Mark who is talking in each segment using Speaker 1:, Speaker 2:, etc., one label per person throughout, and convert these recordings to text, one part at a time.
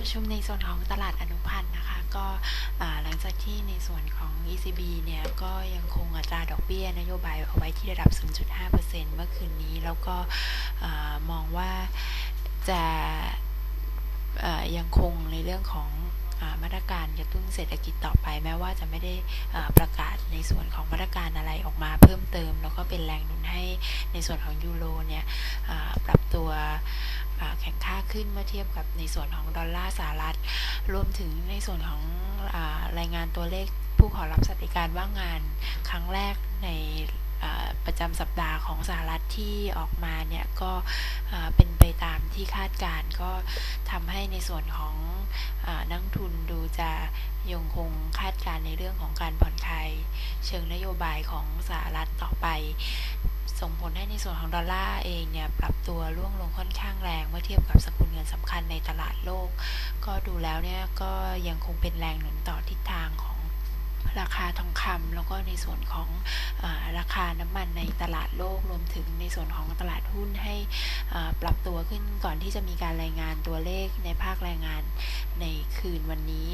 Speaker 1: ประชุมในส่วนของตลาดอนุพันธ์นะคะ ก็หลังจากที่ในส่วนของ ECB เนี่ยก็ยังคงอัตราดอกเบี้ยนโยบายเอาไว้ที่ระดับ 0.5%เมื่อคืนนี้ แล้วก็มองว่าจะยังคงในเรื่องของมาตรการกระตุ้นเศรษฐกิจต่อไปแม้ว่าจะไม่ได้ประกาศในส่วนของมาตรการอะไรออกมาเพิ่มเติม แล้วก็เป็นแรงหนุนให้ในส่วนของยูโรเนี่ยปรับตัว แข็งค่าขึ้นเมื่อเทียบกับในส่วนของดอลลาร์สหรัฐ รวมถึงในส่วนของรายงานตัวเลขผู้ขอรับสวัสดิการว่างงานครั้งแรกในประจำสัปดาห์ของสหรัฐที่ออกมาเนี่ยก็เป็นไปตามที่คาดการก็ทำให้ในส่วนของนัก ยังคงคาดการในเรื่องของการผ่อนคลายเชิงนโยบายของสหรัฐต่อไป ส่งผลให้ในส่วนของดอลลาร์เองเนี่ยปรับตัวร่วงลงค่อนข้างแรงเมื่อเทียบกับสกุลเงินสำคัญในตลาดโลก ก็ดูแล้วเนี่ยก็ยังคงเป็นแรงหนุนต่อทิศทางของราคาทองคำแล้วก็ในส่วนของอราคาน้ำมันในตลาดโลกรวมถึงในส่วนของตลาดหุ้นให้ปรับตัวขึ้นก่อนที่จะมีการรายงานตัวเลขในภาคแรงงานในคืนวันนี้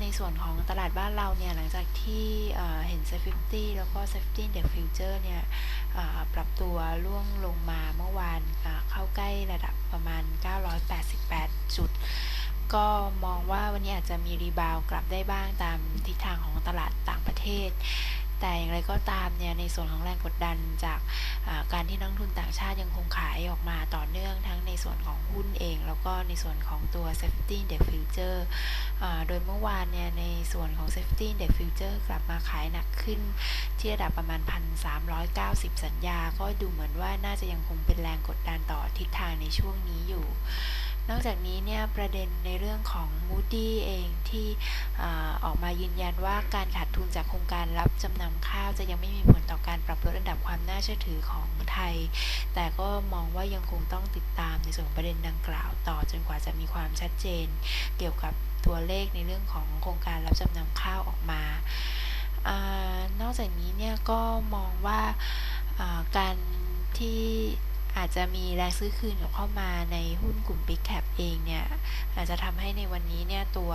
Speaker 1: ในส่วนของตลาดบ้านเราเนี่ยหลังจากที่เห็น Safety แล้วก็ Safety Index Future เนี่ยปรับตัวล่วงลงมาเมื่อวานเข้าใกล้ระดับประมาณ 988 จุด ก็มองว่าวันนี้อาจจะมีรีบาวกลับได้บ้างตามทิศทางของตลาดต่างประเทศ แต่อย่างไรก็ตามเนี่ยในส่วนของแรงกดดันจากการที่นักทุนต่างชาติยังคงขายออกมาต่อเนื่องทั้งในส่วนของหุ้นเอง แล้วก็ในส่วนของตัว Safety Index Future โดยเมื่อวานเนี่ยในส่วนของ Safety Index Future กลับมาขายหนักขึ้น ที่ระดับประมาณ 1,390 สัญญา ก็ดูเหมือนว่าน่าจะยังคงเป็นแรงกดดันต่อทิศทางในช่วงนี้อยู่ นอกจากนี้เนี่ยประเด็นในเรื่องของ Moody เองที่ออกมายืนยันว่าการขาดทุนจากโครงการรับจำนำข้าวจะยังไม่มีผลต่อการปรับลดระดับความน่าเชื่อถือของไทย แต่ก็มองว่ายังคงต้องติดตามในส่วนประเด็นดังกล่าว ต่อจนกว่าจะมีความชัดเจน เกี่ยวกับตัวเลขในเรื่องของโครงการรับจำนำข้าวออกมานอกจากนี้เนี่ยก็มองว่าการที่อาจจะมีแรงซื้อคืนเข้ามาในหุ้นกลุ่ม Big Cap เองเนี่ย อาจจะทำให้ในวันนี้เนี่ย ตัว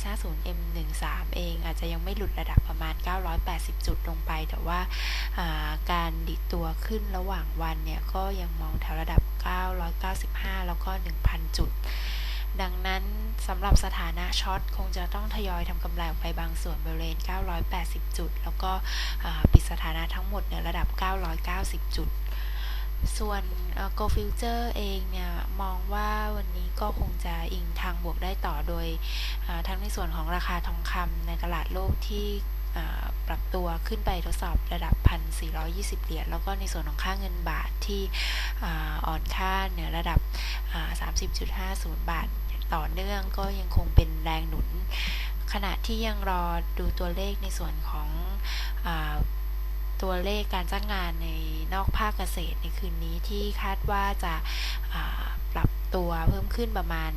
Speaker 1: S50 M13 เอง อาจจะยังไม่หลุดระดับประมาณ 980 จุดลงไป แต่ว่าการดิดตัวขึ้นระหว่างวันเนี่ย ก็ยังมองแถวระดับ 995 แล้วก็ 1,000 จุดดังนั้น สำหรับสถานะช็อตคงจะต้องทยอยทำกำไรออกไปบางส่วนบริเวณ 980 จุด แล้วก็ปิดสถานะทั้งหมดในระดับ 990 จุด ส่วน Go Future เองเนี่ย มองว่าวันนี้ก็คงจะอิงทางบวกได้ต่อโดยทั้งในส่วนของราคาทองคำในตลาดโลกที่ปรับตัวขึ้นไปทดสอบระดับ 1,420 เหรียญ แล้วก็ในส่วนของค่าเงินบาทที่อ่อนค่าเหนือระดับ 30.50 บาท ต่อเนื่องก็ยังคงเป็นแรงหนุน ขณะที่ยังรอดูตัวเลขในส่วนของตัวเลขการจ้างงานในนอกภาคเกษตรในคืนนี้ที่คาดว่าจะปรับตัวเพิ่มขึ้นประมาณ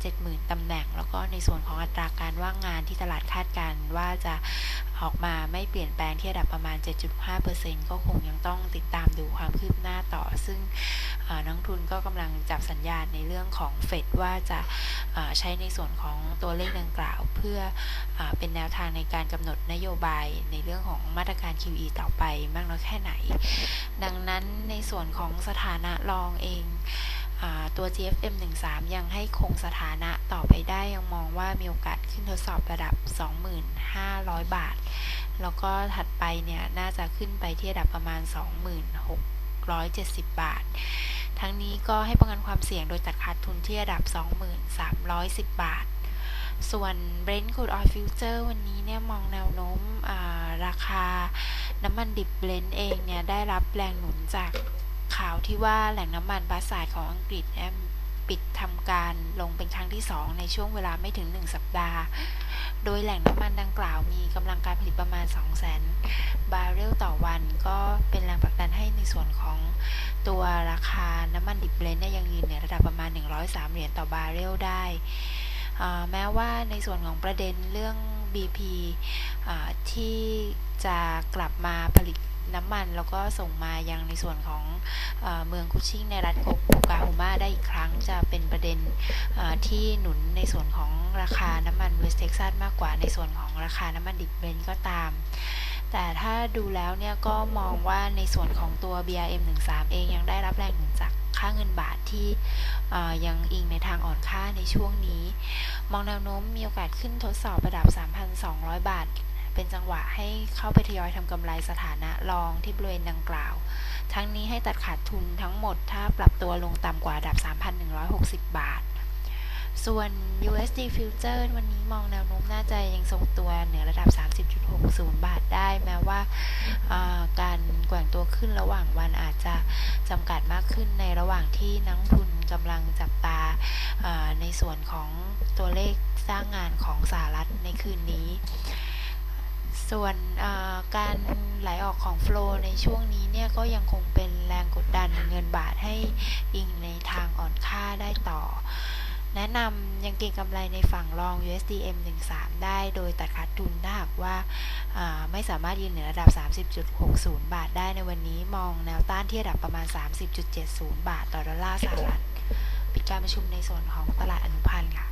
Speaker 1: 170,000 ตำแหน่ง แล้วก็ในส่วนของอัตราการว่างงานที่ตลาดคาดการว่าจะออกมาไม่เปลี่ยนแปลงที่ระดับประมาณ 7.5%ก็คงยังต้องติดตามดูความคืบหน้าต่อ ซึ่ง นักทุนก็กำลังจับสัญญาณในเรื่องของเฟดว่าจะใช้ในส่วนของตัวเลขดังกล่าว เพื่ออเป็นแนวทางในการกำหนดนโยบายในเรื่องของมาตรการ QE ต่อไปมากน้อยแค่ไหน ดังนั้นในส่วนของสถานะรองเองตัว GFM 13ยังให้คงสถานะต่อไปได้ยังมองว่ามีโอกาสขึ้นทดสอบระดับ 25,000 บาท แล้วก็ถัดไปเนี่ย น่าจะขึ้นไปที่ระดับประมาณ 26,770 บาท ทั้งนี้ก็ให้ป้องกันความเสี่ยงโดยตัดขาดทุนที่ระดับ 2,310 บาท ส่วน Brent crude oil future วันนี้เนี่ยมองแนวโน้มราคาน้ำมันดิบเบลนเองเนี่ยได้รับแรงหนุนจากข่าวที่ว่าแหล่งน้ำมันบาสายของอังกฤษปิดทำการลงเป็นครั้งที่ 2 ในช่วงเวลาไม่ถึง 1 สัปดาห์ โดยแหล่งน้ำมันดังกล่าวมีกำลังการผลิตประมาณ 2 0 0 0 0 0 บาร์เรลต่อวัน ก็เป็นแรงผลักดันให้ในส่วนของตัวราคาน้ำมันดิบเบลนด์ยังยืนในระดับประมาณ 103 เหรียญต่อบาร์เรลได้ แม้ว่าในส่วนของประเด็นเรื่อง BP ที่จะกลับมาผลิต น้ำมันแล้วก็ส่งมายังในส่วนของเอเมืองคุชิงในรัฐโกกาโฮมาได้อีกครั้งจะเป็นประเด็นที่หนุนในส่วนของราคาน้ำมันเวสเท็กซัสมากกว่าในส่วนของราคาน้ำมันดิบเบนก็ตาม แต่ถ้าดูแล้วเนี่ยก็มองว่าในส่วนของตัว BRM 13เองยังได้รับแรงหนุนจากค่าเงินบาทที่ยังอิงในทางอ่อนค่าในช่วงนี้ มองแนวโน้มมีโอกาสขึ้นทดสอบระดับ 3,200 บาท เป็นจังหวะให้เข้าไปทยอยทำกำไรสถานะรองที่บริเวณดังกล่าว ทั้งนี้ให้ตัดขาดทุนทั้งหมดถ้าปรับตัวลงต่ำกว่าระดับ 3,160 บาท ส่วน USD Future วันนี้มองแนวโน้มน่าจะยังทรงตัวเหนือระดับ 30.60 บาทได้ แม้ว่าการแกว่งตัวขึ้นระหว่างวันอาจจะจำกัดมากขึ้นในระหว่างที่นักทุนกำลังจับตาในส่วนของตัวเลขสร้างงานของสหรัฐในคืนนี้ ส่วนการไหลออกของโฟลในช่วงนี้เนี่ยก็ยังคงเป็นแรงกดดันเงินบาทให้อิงในทางอ่อนค่าได้ต่อ แนะนำยังเก็งกำไรในฝั่งรอง USDM 13 ได้โดยตัดขาดทุนถ้าหากว่าอ่าไม่สามารถยืนเหนือระดับ 30.60 บาทได้ในวันนี้มองแนวต้านที่ระดับประมาณ 30.70 บาทต่อดอลลาร์สหรัฐ ปิดการประชุมในส่วนของตลาดอนุพันธ์ค่ะ